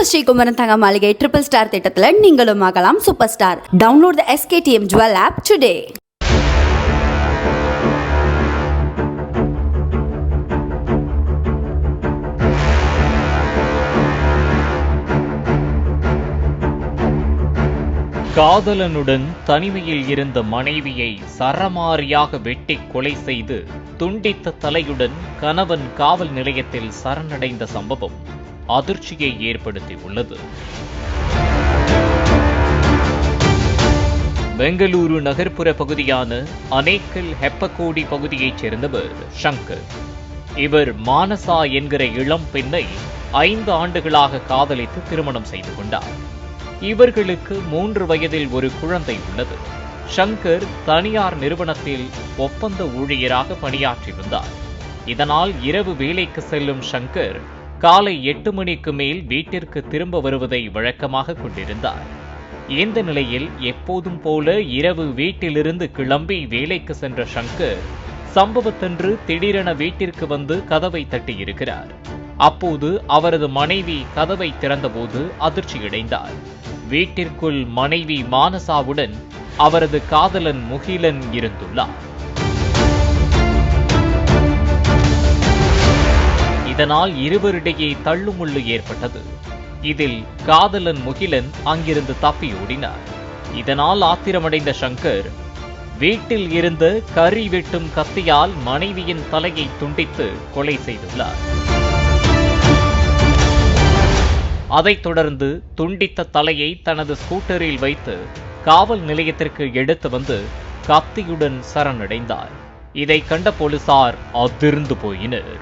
நம்ம ஸ்ரீகுமரன் தங்க மாளிகை ட்ரிபிள் ஸ்டார் திட்டத்தில் நீங்களும் ஆகலாம் super star download the SKTM jewel app today காதலனுடன் தனிமையில் இருந்த மனைவியை சரமாரியாக வெட்டி கொலை செய்து துண்டித்த தலையுடன் கணவன் காவல் நிலையத்தில் சரணடைந்த சம்பவம். அதிர்ச்சியை ஏற்படுத்தியுள்ளது. பெங்களூரு நகர்ப்புற பகுதியான அனேக்கல் ஹெப்பகோடி பகுதியைச் சேர்ந்தவர் ஷங்கர். இவர் மானசா என்கிற இளம் பெண்ணை ஐந்து ஆண்டுகளாக காதலித்து திருமணம் செய்து கொண்டார். இவர்களுக்கு மூன்று வயதில் ஒரு குழந்தை உள்ளது. ஷங்கர் தனியார் நிறுவனத்தில் ஒப்பந்த ஊழியராக பணியாற்றி வந்தார். இதனால் இரவு வேலைக்கு செல்லும் ஷங்கர் காலை எட்டு மணிக்கு மேல் வீட்டிற்கு திரும்ப வருவதை வழக்கமாக கொண்டிருந்தார். இந்த நிலையில் எப்போதும் போல இரவு வீட்டிலிருந்து கிளம்பி வேலைக்கு சென்ற ஷங்கர் சம்பவத்தன்று திடீரென வீட்டிற்கு வந்து கதவை தட்டியிருக்கிறார். அப்போது அவரது மனைவி கதவை திறந்தபோது அதிர்ச்சியடைந்தார். வீட்டிற்குள் மனைவி மானசாவுடன் அவரது காதலன் முகிலன் இருந்துள்ளார். இதனால் இருவரிடையே தள்ளுமுள்ளு ஏற்பட்டது. இதில் காதலன் முகிலன் அங்கிருந்து தப்பியோடினார். இதனால் ஆத்திரமடைந்த சங்கர் வீட்டில் இருந்த கறி வெட்டும் கத்தியால் மனைவியின் தலையை துண்டித்து கொலை செய்துள்ளார். அதைத் தொடர்ந்து துண்டித்த தலையை தனது ஸ்கூட்டரில் வைத்து காவல் நிலையத்திற்கு எடுத்து வந்து கத்தியுடன் சரணடைந்தார். இதை கண்ட போலீசார் அதிர்ந்து போயினர்.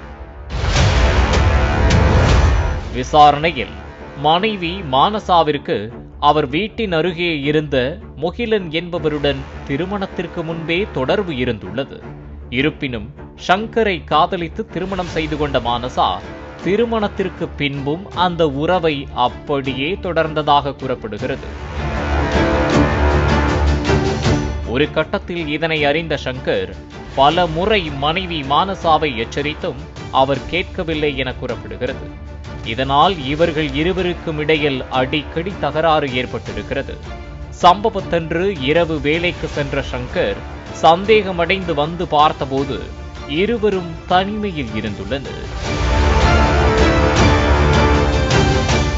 விசாரணையில் மனைவி மானசாவிற்கு அவர் வீட்டின் அருகே இருந்த முகிலன் என்பவருடன் திருமணத்திற்கு முன்பே தொடர்பு இருந்துள்ளது. இருப்பினும் ஷங்கரை காதலித்து திருமணம் செய்து கொண்ட மானசா திருமணத்திற்கு பின்பும் அந்த உறவை அப்படியே தொடர்ந்ததாக கூறப்படுகிறது. ஒரு கட்டத்தில் இதனை அறிந்த சங்கர் பல முறை மனைவி மானசாவை எச்சரித்தும் அவர் கேட்கவில்லை என கூறப்படுகிறது. இதனால் இவர்கள் இருவருக்கும் இடையில் அடிக்கடி தகராறு ஏற்பட்டிருக்கிறது. சம்பவத்தன்று இரவு வேலைக்கு சென்ற சங்கர் சந்தேகமடைந்து வந்து பார்த்தபோது இருவரும் தனிமையில் இருந்துள்ளனர்.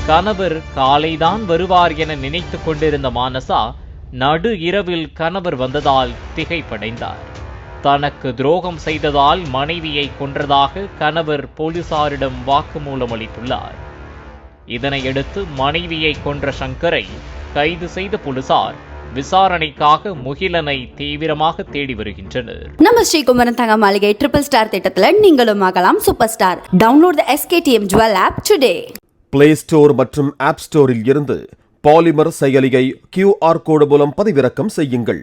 கணவர் காலைதான் வருவார் என நினைத்துக் கொண்டிருந்த மானசா நடு இரவில் கணவர் வந்ததால் திகைப்படைந்தார். தனக்கு துரோகம் செய்ததால் மனைவியை கொன்றதாக கணவர் போலீசாரிடம் வாக்குமூலம் அளித்துள்ளார். இதனையடுத்து மனைவியை கொன்ற சங்கரை கைது செய்த போலீசார் விசாரணைக்காக முகிலனை தீவிரமாக தேடி வருகின்றனர். நம்ம ஸ்ரீகுமரன் தங்க மாளிகை ட்ரிபிள் ஸ்டார் திட்டத்தில் நீங்களும் ஆகலாம் super star download the SKTM jewel app today play store மற்றும் ஆப் ஸ்டோரில் இருந்து பாலிமர் செயலியை கியூஆர் கோடு மூலம் பதிவிறக்கம் செய்யுங்கள்.